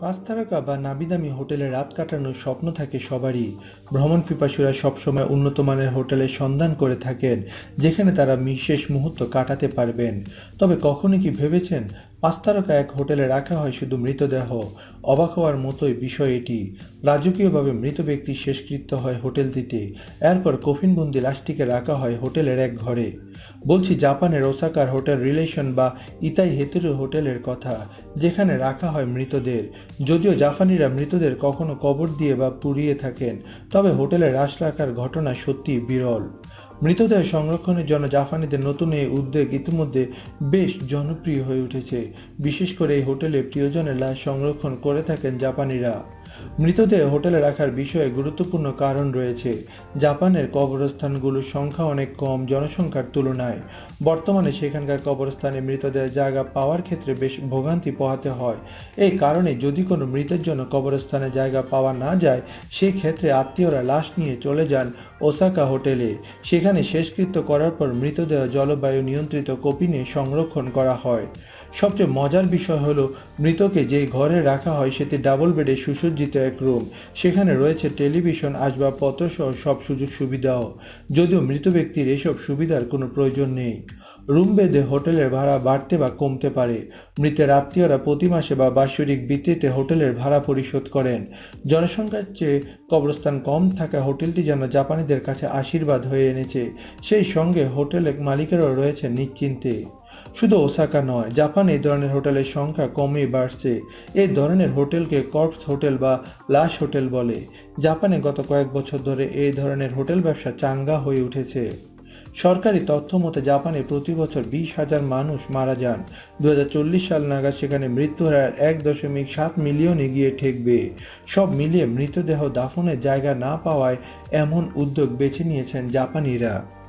পাঁচ তারকা বা নাবিদামি হোটেলে রাত কাটানোর স্বপ্ন থাকে সবারই। ভ্রমণ পিপাসুরা সবসময় উন্নত মানের হোটেলের সন্ধান করে থাকেন, যেখানে তারা বিশেষ মুহূর্ত কাটাতে পারবেন। তবে কখনো কি ভেবেছেন পাঁচ তারকা এক হোটেলে রাখা হয় শুধু মৃতদেহ। অবাক হওয়ার মতোই বিষয় এটি। রাজকীয়ভাবে মৃত ব্যক্তির শেষকৃত্য হয় হোটেলটিতে এরপর কফিনবন্দি লাশটিকে রাখা হয় হোটেলের এক ঘরে। বলছি জাপানের ওসাকার হোটেল রিলেশন বা ইতাই হেতুরু হোটেলের কথা, যেখানে রাখা হয় মৃতদের। যদিও জাপানিরা মৃতদের কখনো কবর দিয়ে বা পুড়িয়ে থাকেন, তবে হোটেলে লাশ রাখার ঘটনা সত্যি বিরল। মৃতদেহ সংরক্ষণের জন্য জাপানিদের নতুন এই উদ্যোগ ইতিমধ্যে বেশ জনপ্রিয় হয়ে উঠেছে। বিশেষ করে এই হোটেলে প্রিয়জনের লাশ সংরক্ষণ করে থাকেন জাপানিরা। মৃতদেহ হোটেলে রাখার বিষয়ে গুরুত্বপূর্ণ কারণ রয়েছে। জাপানের কবরস্থানগুলোর সংখ্যা অনেক কম, জনসংখ্যার তুলনায়। বর্তমানে সেখানকার কবরস্থানে মৃতদেহের জায়গা পাওয়ার ক্ষেত্রে বেশ ভোগান্তি পোহাতে হয়। এই কারণে যদি কোনো মৃতের জন্য কবরস্থানে জায়গা পাওয়া না যায় সেই ক্ষেত্রে আত্মীয়রা লাশ নিয়ে চলে যান ওসাকা হোটেলে। সেখানে শেষকৃত্য করার পর মৃতদেহ জলবায়ু নিয়ন্ত্রিত কপিনে সংরক্ষণ করা হয়। সবচেয়ে মজার বিষয় হলো মৃতকে যে ঘরে রাখা হয় সেটি ডাবল বেডে সুসজ্জিত এক রুম। সেখানে রয়েছে টেলিভিশন, আসবাবপত্র সহ সব সুযোগ সুবিধাও। যদিও মৃত ব্যক্তির এসব সুবিধার কোনো প্রয়োজন নেই। রুম বেঁধে হোটেলের ভাড়া বাড়তে বা কমতে পারে। মৃতের আত্মীয়রা প্রতি মাসে বা বাৎসরিক ভিত্তিতে হোটেলের ভাড়া পরিশোধ করেন। জনসংখ্যার চেয়ে কবরস্থান কম থাকা হোটেলটি যেন জাপানিদের কাছে আশীর্বাদ হয়ে এনেছে। সেই সঙ্গে হোটেলের মালিকেরও রয়েছে নিশ্চিন্তে। শুধু ওসাকা নয়, জাপান এই ধরনের হোটেলের সংখ্যা কমই বাড়ছে। এই ধরনের হোটেলকে কর্পস হোটেল বা লাশ হোটেল বলে। জাপানে গত কয়েক বছর ধরে এই ধরনের হোটেল ব্যবসা চাঙ্গা হয়ে উঠেছে। সরকারি তথ্য মতে, জাপানে প্রতি বছর বিশ হাজার মানুষ মারা যান। দু হাজার চল্লিশ সাল নাগাদ সেখানে মৃত্যুর হার এক দশমিক সাত মিলিয়নে গিয়ে ঠেকবে। সব মিলিয়ে মৃতদেহ দাফনের জায়গা না পাওয়ায় এমন উদ্যোগ বেছে নিয়েছেন জাপানিরা।